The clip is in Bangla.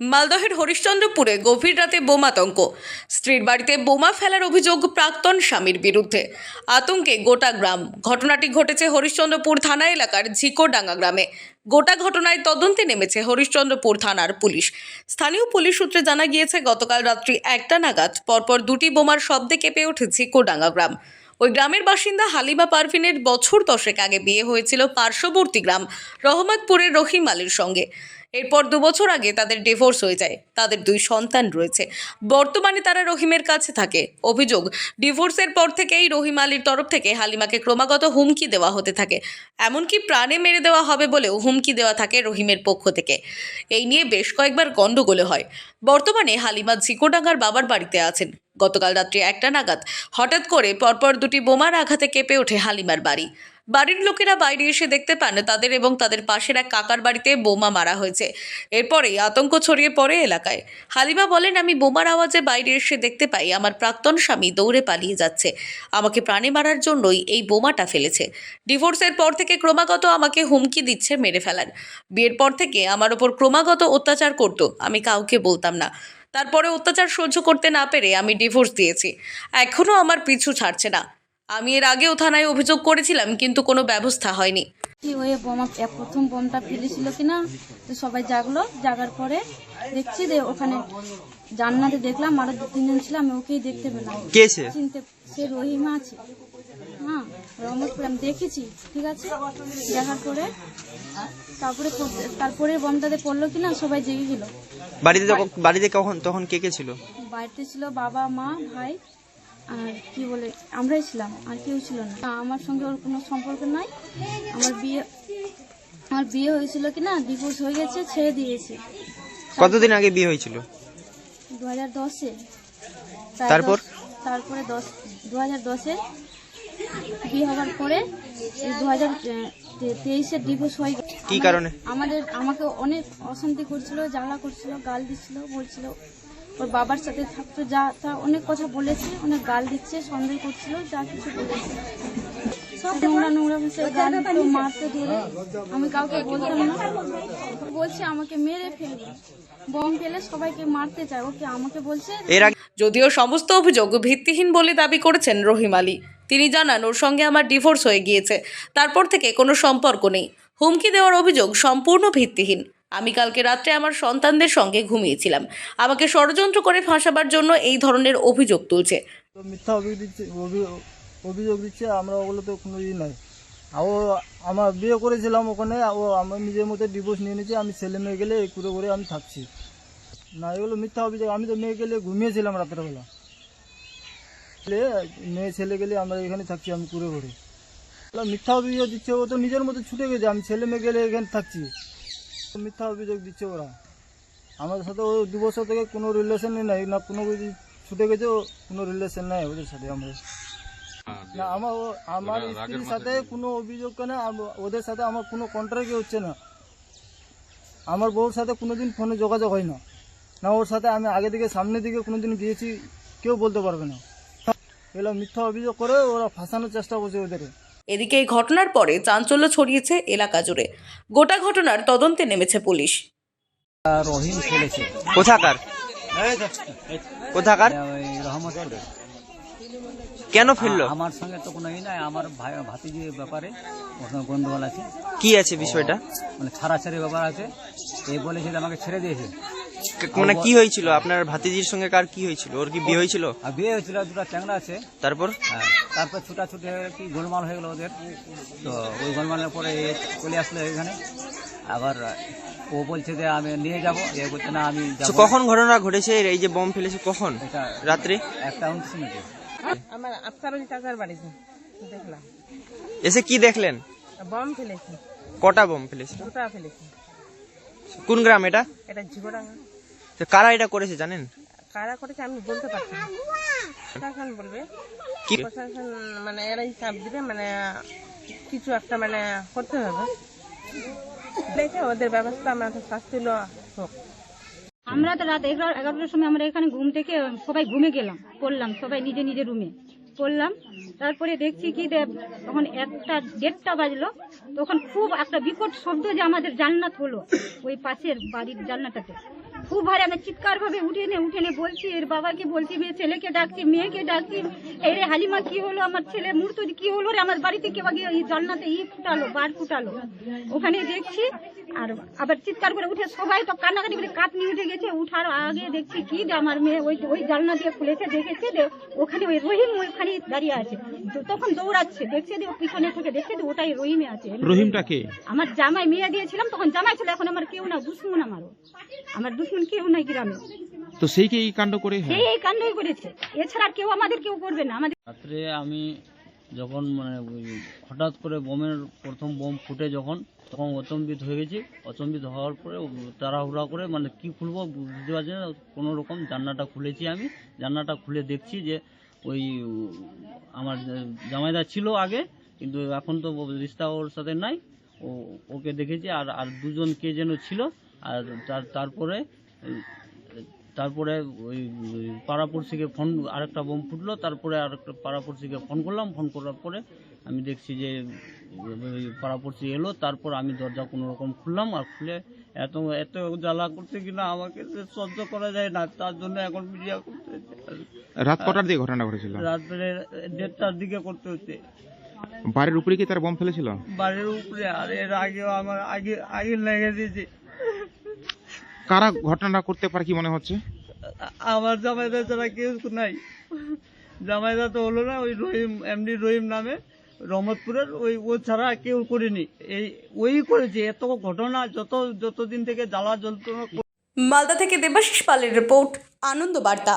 মালদহের হরিশ্চন্দ্রপুরে গভীর রাতে বোমাতঙ্ক স্ত্রীর বাড়িতে বোমা ফেলার অভিযোগ প্রাক্তন স্বামীর বিরুদ্ধে। আতঙ্কে গোটা গ্রাম। ঘটনাটি ঘটেছে হরিশ্চন্দ্রপুর থানা এলাকার ঝিকোডাঙ্গা গ্রামে। গোটা ঘটনায় তদন্তে নেমেছে হরিশ্চন্দ্রপুর থানার পুলিশ। স্থানীয় পুলিশ সূত্রে জানা গিয়েছে, গতকাল রাত্রি একটা নাগাদ পরপর দুটি বোমার শব্দে কেঁপে ওঠে ঝিকোডাঙ্গা গ্রাম। ওই গ্রামের বাসিন্দা হালিমা পারভিনের বছর দশেক আগে বিয়ে হয়েছিল পার্শ্ববর্তী গ্রাম রহমতপুরের রহিম আলীর সঙ্গে। এরপর দু বছর আগে তাদের ডিভোর্স হয়ে যায়। তাদের দুই সন্তান রয়েছে। বর্তমানে তারা রহিমের কাছে থাকে। অভিযোগ, ডিভোর্সের পর থেকেই রহিম আলীর তরফ থেকে হালিমাকে ক্রমাগত হুমকি দেওয়া হতে থাকে। এমনকি প্রাণে মেরে দেওয়া হবে বলেও হুমকি দেওয়া থাকে রহিমের পক্ষ থেকে। এই নিয়ে বেশ কয়েকবার গণ্ডগোলে হয়। বর্তমানে হালিমা ঝিকোডাঙ্গার বাবার বাড়িতে আছেন। গতকাল রাত্রি একটা নাগাদ হঠাৎ করে পরপর দুটি বোমার আঘাতে কেঁপে ওঠে হালিমার বাড়ি। বাড়ির লোকেরা বাইরে এসে দেখতে পান তাদের এবং তাদের পাশের এক কাকার বাড়িতে বোমা মারা হয়েছে। এরপরেই আতঙ্ক ছড়িয়ে পড়ে এলাকায়। হালিমা বলেন, আমি বোমার আওয়াজে বাইরে এসে দেখতে পাই, আমার প্রাক্তন স্বামী দৌড়ে পালিয়ে যাচ্ছে। আমাকে প্রাণে মারার জন্যই এই বোমাটা ফেলেছে। ডিভোর্সের পর থেকে ক্রমাগত আমাকে হুমকি দিচ্ছে, মেরে ফেলার। বিয়ের পর থেকে আমার ওপর ক্রমাগত অত্যাচার করতো। আমি কাউকে বলতাম না। তারপরে অত্যাচার সহ্য করতে না পেরে আমি ডিভোর্স দিয়েছি। এখনও আমার পিছু ছাড়ছে না। আমি এর আগেও থানায় অভিযোগ করেছিলাম কিন্তু কোনো ব্যবস্থা হয়নি। কি ওই বোমা প্রথম বোমটা ফেলেছিল কিনা তো সবাই জাগলো জাগার পরে দেখছি যে ওখানে জান্নাতে দেখলাম আরও দু তিনজন ছিল আমি ওকেই দেখতে পেলাম। কে সে? চিনতে সে রহিমা আছে। হ্যাঁ রহমতপুর আমি দেখেছি ঠিক আছে? দেখার পরে তারপরে তারপরে বোমটাতে পড়ল কিনা সবাই জেগে গেল। বাড়িতে বাড়িতে কখন তখন কে কে ছিল? বাড়িতে ছিল বাবা মা ভাই। আর কি বলে আমরাই ছিলাম আর কেউ ছিল না। আমার সঙ্গে ওর কোনো সম্পর্ক নাই। আমার বিয়ে আমার বিয়ে হয়েছিল কি না ডিভোর্স হয়ে গেছে ছেড়ে দিয়েছে। কতদিন আগে বিয়ে হয়েছিল? দু হাজার দশে তারপর? তারপরে দশ দু হাজার দশে বিয়ে হওয়ার পরে দু হাজার তেইশে ডিভোর্স হয়ে গেছে। কি কারণে? আমাদের আমাকে অনেক অশান্তি করছিল জ্বালা করছিল গাল দিচ্ছিল বলছিল। ওর বাবার সাথে থাকতো যা তা অনেক কথা বলেছে অনেক গাল দিচ্ছে সন্দেহ করছিল যা কিছু বলেছে। সব নোংরা নোংরা ভাষায় গাল দিত মারতে ধরে আমি কাউকে বলতাম না। বলছে আমাকে মেরে ফেলবে বম ফেলে সবাইকে মারতে চায় ওকে আমাকে বলছে যদিও সমস্ত অভিযোগ ভিত্তিহীন বলে দাবি করেছেন রহিম আলী তিনি জানান ওর সঙ্গে আমার ডিভোর্স হয়ে গিয়েছে। তারপর থেকে কোনো সম্পর্ক নেই। হুমকি দেওয়ার অভিযোগ সম্পূর্ণ ভিত্তিহীন। আমি কালকে রাত্রে আমার সন্তানদের সঙ্গে ঘুমিয়েছিলাম। আমাকে ষড়যন্ত্র করে ফাঁসাবার জন্য এই ধরনের অভিযোগ তুলছে। মিথ্যা অভিযোগ দিচ্ছে, অভি- অভিযোগ দিচ্ছে, আমরা ওগুলো তো কোনো ই নাই ও আমার বিয়ে করেছিলাম ওখানে ও আমার নিজের মধ্যে ডিভোর্স নিয়ে নিয়েছে, আমি ছেলে মেয়ে গেলে করে করে আমি থাকছি। না, এগুলো মিথ্যা অভিযোগ, আমি তো মেয়ে গেলে ঘুমিয়েছিলাম রাত্রেবেলা। মেয়ে, ছেলে গেলে আমরা এখানে থাকছি, আমি করে করে মিথ্যা অভিযোগ দিচ্ছে, ও তো নিজের মধ্যে ছুটে গেছে, আমি ছেলে মেয়ে গেলে এখানে থাকছি। মিথ্যা অভিযোগ দিচ্ছে ওরা। আমাদের সাথে ও দু বছর থেকে কোনো রিলেশনই নাই না কোনো কিছু ছুটে গেছে কোনো রিলেশন নাই ওদের সাথে আমরা না আমার আমার স্ত্রীর সাথে কোনো অভিযোগ কেন আম- ওদের সাথে আমার কোনো কন্ট্রাক্টই হচ্ছে না। আমার বউর সাথে কোনোদিন ফোনে যোগাযোগ হয় না। না ওর সাথে আমি আগে দিকে সামনের দিকে কোনোদিন গিয়েছি কেউ বলতে পারবে না। এগুলো মিথ্যা অভিযোগ করে ওরা ফাঁসানোর চেষ্টা করছে ওদের। এদিকে এই ঘটনার পরে চাঞ্চল্য ছড়িয়েছে এলাকা জুড়ে। গোটা ঘটনার তদন্তে নেমেছে পুলিশ। রহিম ফেলেছে কোথাকার? কোথাকার? ওই কেন ফেলল আমার সঙ্গে তো কোনো ই নাই আমার ভাই ভাতিজির ব্যাপারে সঙ্গে গন্ডগোল আছে। কি আছে বিষয়টা? মানে ছাড়াছাড়ি ব্যাপার আছে। এই বলেছে আমাকে ছেড়ে দিয়েছে। মানে কি হয়েছিল? আপনার ভাতিজির সঙ্গে কার কি হয়েছিল? ওর কি বিয়ে হয়েছিল? আর বিয়ে হয়েছিল দুটো চ্যাংড়া আছে। তারপর? হ্যাঁ, তারপর ছুটাছুটি হয়ে কি গোলমাল হয়ে গেল ওদের। তো ওই গোলমালের পরে চলে আসলো এখানে। আবার ও বলছে যে আমি নিয়ে যাব। এ বলছে না আমি কখন ঘটনা ঘটেছে? এই যে বম ফেলেছে কখন? রাত্রে? একটা উনত্রিশ মিনিটে। আমার আফসারুল কাকার বাড়িতে দেখলাম। এসে কি দেখলেন? বম ফেলেছি। কটা বম ফেলেছে? দুটা ফেলেছি। কোন গ্রাম এটা? এটা ঝিগোডাঙ্গা কারা এটা করেছে জানেন? কারা করেছে আমি বলতে পারছি না। প্রশাসন বলবে। কি? প্রশাসন মানে এরাই চাপ দিবে মানে কিছু একটা মানে করতে হবে। দেখে ওদের ব্যবস্থা আমাদের শাস্তি নেওয়া হোক। আমরা তো রাত এগারো এগারোটার সময় আমরা এখানে ঘুম থেকে সবাই ঘুমে গেলাম পড়লাম সবাই নিজে নিজে রুমে। পড়লাম তারপরে দেখছি কি যে তখন একটা দেড়টা বাজলো তখন খুব একটা বিকট শব্দ যে আমাদের জান্নাত হলো ওই পাশের বাড়ির জান্নাটাতে খুব ভারে আমি চিৎকার ভাবে উঠে নে উঠে নে বলছি, এর বাবাকে বলছি, মেয়ে ছেলেকে ডাকছি, মেয়েকে ডাকছি। এই হালিমা, কি হলো আমার ছেলে? মূর্ত কি হলো রে? আমার বাড়িতে কেউ আগে এই জান্নাতে ই ফুটালো, বার ফুটালো। ওখানে দেখছি আর আবার চিৎকার করে উঠে সবাই তো কান্নাকাটি করে কাঁপনি উঠে গেছে। উঠার আগে দেখছি কি যে আমার মেয়ে ওই ওই জানলা দিয়ে খুলেছে দেখেছে যে ওখানে ওই রহিম ওইখানে দাঁড়িয়ে আছে। তো তখন দৌড়াচ্ছে দেখছে যে পিছনে থেকে দেখছে যে ওটাই রহিমে আছে। রহিমটা কে? আমার জামাই মেয়ে দিয়েছিলাম তখন জামাই ছিল এখন আমার কেউ না দুশ্মন আমারও আমার দুশ্মন কেউ নাই গ্রামে। তো সেই কে এই কাণ্ড করে সেই এই কাণ্ডই করেছে। এছাড়া আর কেউ আমাদের কেউ করবে না। আমাদের রাত্রে আমি যখন মানে হঠাৎ করে বোমের প্রথম বোম ফুটে যখন, তখন অচম্বিত হয়ে গেছি। অচম্বিত হওয়ার পরে তাড়াহুড়া করে মানে কি খুলবো বুঝতে পারছি না। কোনো রকম জান্নাটা খুলেছি আমি। জান্নাটা খুলে দেখছি যে ওই আমার জামাইদা ছিল আগে, কিন্তু এখন তো রিস্তা ওর সাথে নাই। ও, ওকে দেখেছি আর আর দুজন কে যেন ছিল। আর তার, তারপরে তারপরে ওই পাড়াপড়শিকে ফোন আরেকটা বোম ফুটলো তারপরে আরেকটা পাড়াপড়শিকে ফোন করলাম ফোন করার পরে আমি দেখছি যে পাড়াপড়শি এলো তারপর আমি দরজা কোনো রকম খুললাম আর খুলে এত এত জ্বালা করছে কিনা আমাকে সহ্য করা যায় না তার জন্য এখন মিডিয়া করতে রাত কটার দিকে ঘটনা ঘটেছিল? রাত্রে দেড়টার দিকে করতে হচ্ছে। বাড়ির উপরে কি তার বোম ফেলেছিল? বাড়ির উপরে আর এর আগেও আমার আগে আগে লেগে দিয়েছে কারা ঘটনাটা করতে পারে কি মনে হচ্ছে? আমার জামাইদা ছাড়া কেউ নাই। জামাইদা তো হলো না ওই রহিম এমডি রহিম নামে রহমতপুরের ওই ও ছাড়া কেউ করেনি। এই ওই করেছে এত ঘটনা যত যতদিন থেকে জ্বালা যন্ত্রণা মালদা থেকে দেবাশিস পালের রিপোর্ট আনন্দ বার্তা।